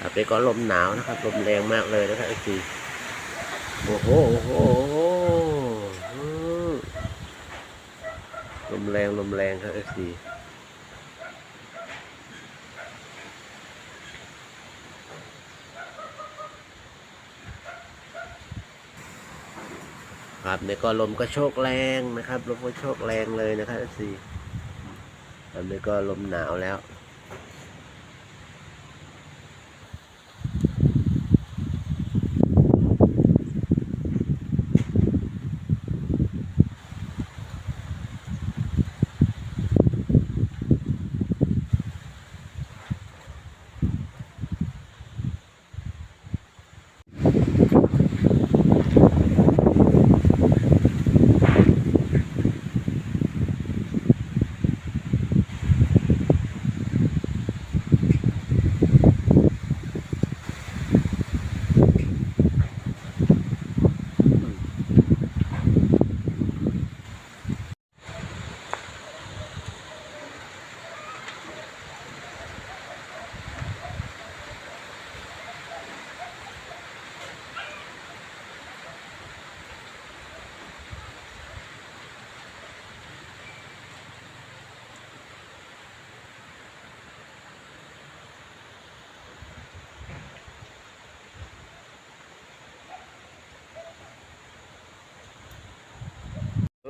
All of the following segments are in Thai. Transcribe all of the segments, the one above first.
ครับนี่ก็ลมหนาวนะครับลมแรงมากเลยนะครับไอซีโอ้โหโอ้โหลมแรงลมแรงครับไอซีครับนี่ก็ลมก็โชกแรงนะครับลมก็โชกแรงเลยนะครับไอซีครับนี่ก็ลมหนาวแล้ว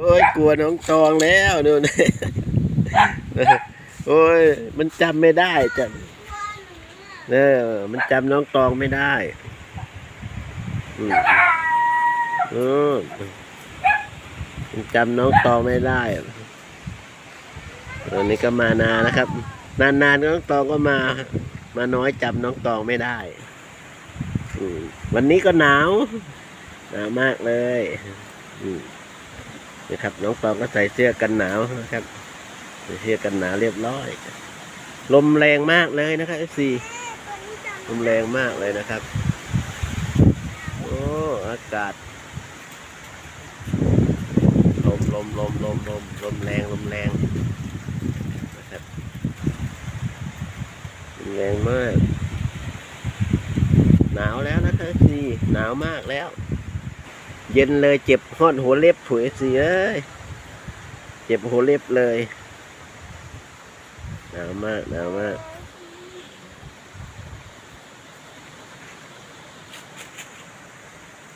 โอ้ยกลัวน้องตองแล้วนู่นโอ้ยมันจำไม่ได้จำเออมันจำน้องตองไม่ได้อืมเออมันจำน้องตองไม่ได้วันนี้ก็มานานนะครับ นานๆน้องตองก็มา มาน้อยจำน้องตองไม่ได้อืวันนี้ก็หนาวหนาวมากเลย อืม นะครับน้องตองก็ใส่เสื้อกันหนาวนะครับใส่เสื้อกันหนาวเรียบร้อย ลมแรงมากเลยนะครับเอซีลมแรงมากเลยนะครับโอ้อากาศลมลมลมลมลมลมแรงลมแรงนะครับลมแรงมาก หนาวแล้วนะครับเอซีหนาวมากแล้ว เย็นเลยเจ็บหอดหัวเล็บถุยสิเอ้ยเจ็บหัวเล็บเลยหนาวมากหนาวมาก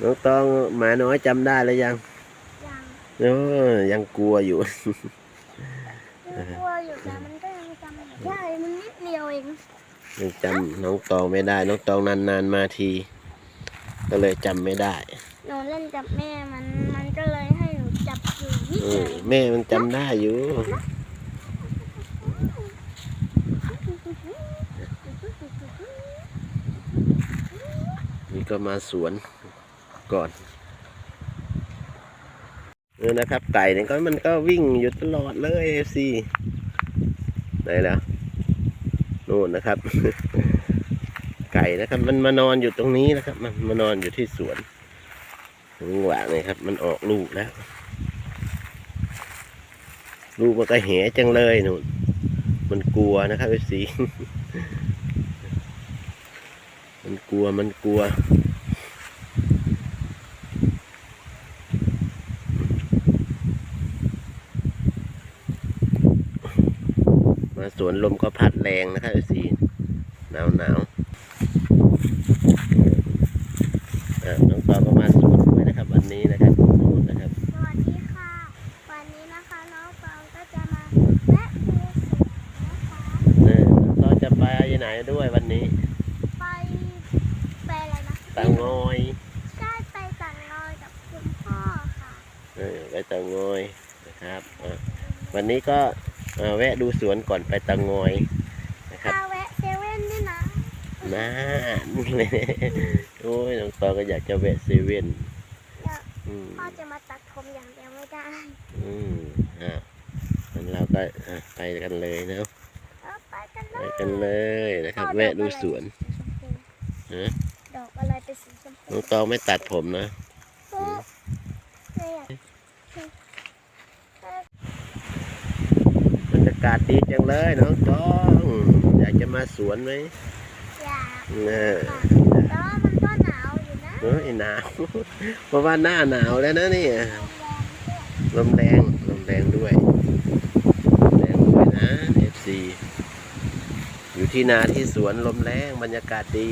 น้องตองหมาน้อยจำได้แล้วยังยังโอ้ยยังกลัวอยู่ ยังกลัวอยู่แต่มันก็ยังจำไม่ได้มันนิดเดียวเองยังจำน้องตองไม่ได้ น้องตองนานๆมาที ก็เลยจำไม่ได้ หนูเล่นจับแม่มันมันก็เลยให้หนูจับอยู่นิดอืเดียมวแม่มันจำได้อยู่นี่ก็มาสวนก่อนเออนะครับ ไก่เนี่ยก็มันก็วิ่งอยู่ตลอดเลยสิไหนล่ะนู่นนะครับ ไก่นะครับ มันมานอนอยู่ตรงนี้นะครับ มันมานอนอยู่ที่สวน ถึงหวะนี่ครับ มันออกลูกแล้ว ลูกมันก็แหจังเลยนู่นมันกลัวนะครับไอ้สีมันกลัวมันกลัวมาสวนลมก็พัดแรงนะครับไอ้สีหนาวหนาวอะน้องปอก็มาสวนด้วยนะครับ วันนี้นะครับนู่นนะครับ สวัสดีค่ะ วันนี้นะคะน้องฟองก็จะมาแวะดูสวนนะคะ เออเราจะไปที่ไหนด้วยวันนี้ ไปไปอะไรนะ ตางอย ใช่ไปต่างนอยกับคุณพ่อค่ะ เออไปตางอยนะครับอะวันนี้ก็เอ่อแวะดูสวนก่อนไปตางอยนะครับพาแวะเซเว่นด้วยนะน่าโอ้ยน้องตอก็อยากจะแวะเซเว่นเดี๋ยวอืมพ่อจะมาตัดผมอย่างเดียวไม่ได้ อืมอะงั้นเราก็อะไปกันเลยเนาะเออไปกันเลไปยกันเลยนะครับ แวะดูสวนฮะดอกอะไรเป็นสีชมพูน้องตอไม่ตัดผมนะโอ้ไม่อยาก บรรยากาศดีจังเลยน้องตองอยากจะมาสวนไหมอยากเออค่ะแต่ว่ามันก็หนาวอยู่นะเฮ้ยหนาว เพราะว่าหน้าหนาวแล้วนะเนี่ยลมแรงด้วยลมแรงลมแรงด้วยลมแรงด้วยนะ FC อยู่ที่นาที่สวนลมแรงบรรยากาศดี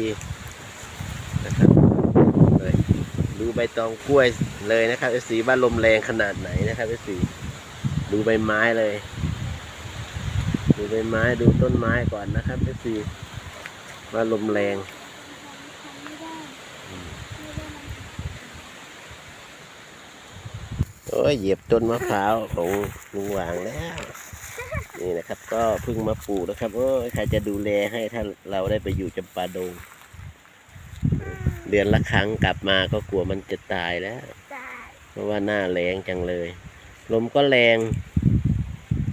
นะครับเลยดู ใบตองกล้วยเลยนะครับ FC ว่าลมแรงขนาดไหนนะครับ FC ดูใบไม้เลย ดูใบไม้ดูต้นไม้ก่อนนะครับ FC ว่าลมแรงโอ้ยเหยียบต้นมะพร้าวของลุงหวางแล้ว นี่นะครับ ก็เพิ่งมาปลูกนะครับโอ้ยใครจะดูแลให้ถ้าเราได้ไปอยู่จำปาดง เดือนละครั้งกลับมาก็กลัวมันจะตายแล้วได้เพราะว่าหน้าแรงจังเลย ลมก็แรง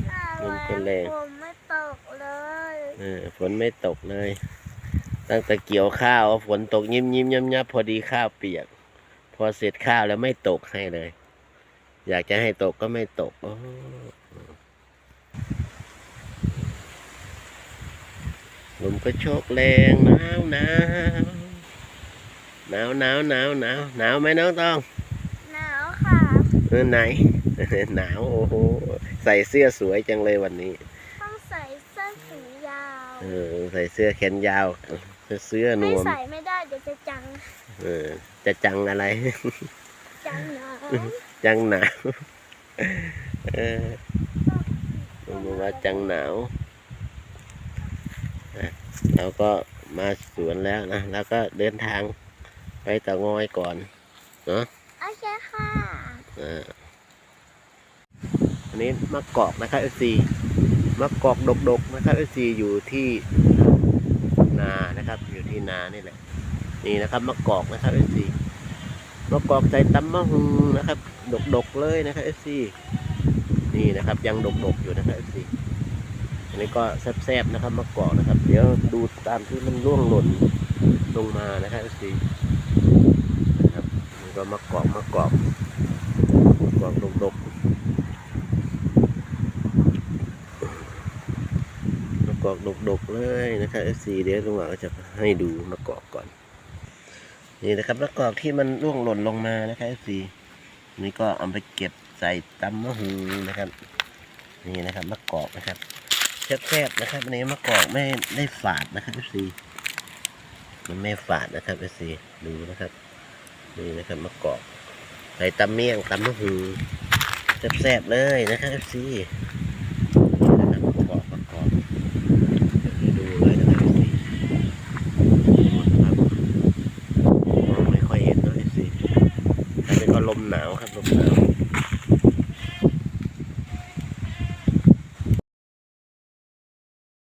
หน้าลมก็แรงผมไม่ตกเลยเออฝนไม่ตกเลย ตั้งแต่เกี่ยวข้าวฝนตกยิ้มยิ้มยับยับพอดีข้าวเปียก พอเสร็จข้าวแล้วไม่ตกให้เลย อยากจะให้ตกก็ไม่ตกโอ้ลมก็โชกแรงหนาวหนาว หนาวหนาวหนาวหนาวหนาวไหมน้องตองหนาวค่ะเออไหน หนาวโอ้โหใส่เสื้อสวยจังเลยวันนี้ ต้องใส่เสื้อสียาวเออใส่เสื้อแขนยาวเสื้อนไม่วมใส่ไม่ได้เดี๋ยวจะจังเออจะจังอะไร จังหนาวจังหนาวเออผมบอกว่าจังหนาวอะเราก็มาสวนแล้วนะ แล้วก็เดินทาง ไปเตะงอยก่อนโอเคค่ะอ่าอันนี้มะกอกนะครับเอซีมะกอกดกๆนะครับเอซีอยู่ที่นานะครับ อยู่ที่นานี่แหละ นี่นะครับมะกอกนะครับเอซีมะกอกใส่ตำมะฮุงนะครับ ดกๆเลยนะครับเอซีนี่นะครับยังดกๆอยู่นะครับเอซีอันนี้ก็แซ่บๆนะครับมะกอกนะครับ เดี๋ยวดูตามที่มันร่วงหล่นลงมานะครับเอซี นะครับนี่ก็มะกอกมะกอกมะกอกดกๆมะกอกดกๆเลยนะครับเอซีเดี๋ยวลุงหวางจะให้ดูมะกอกก่อน นี่นะครับมะกอกที่มันร่วงหล่นลงมานะครับเอซีนี่ก็เอาไปเก็บใส่ตำมะฮูนะครับ นี่นะครับมะกอกนะครับแซ่บๆนะครับอันนี้มะกอกไม่ได้ฝาดนะครับเอซีมันไม่ฝาดนะครับเอซีดูนะครับ นี่นะครับมะกอกใส่ตำเมี่ยงตำมะฮูแซ่บๆเลยนะครับเอซีนี่นะครับมะกอกมะกอกเดี๋ยวให้ดูเลยนะครับเอซีครับมองไม่ค่อยเห็นเลยสิอันนี้ก็ลมหนาวครับลมหนาว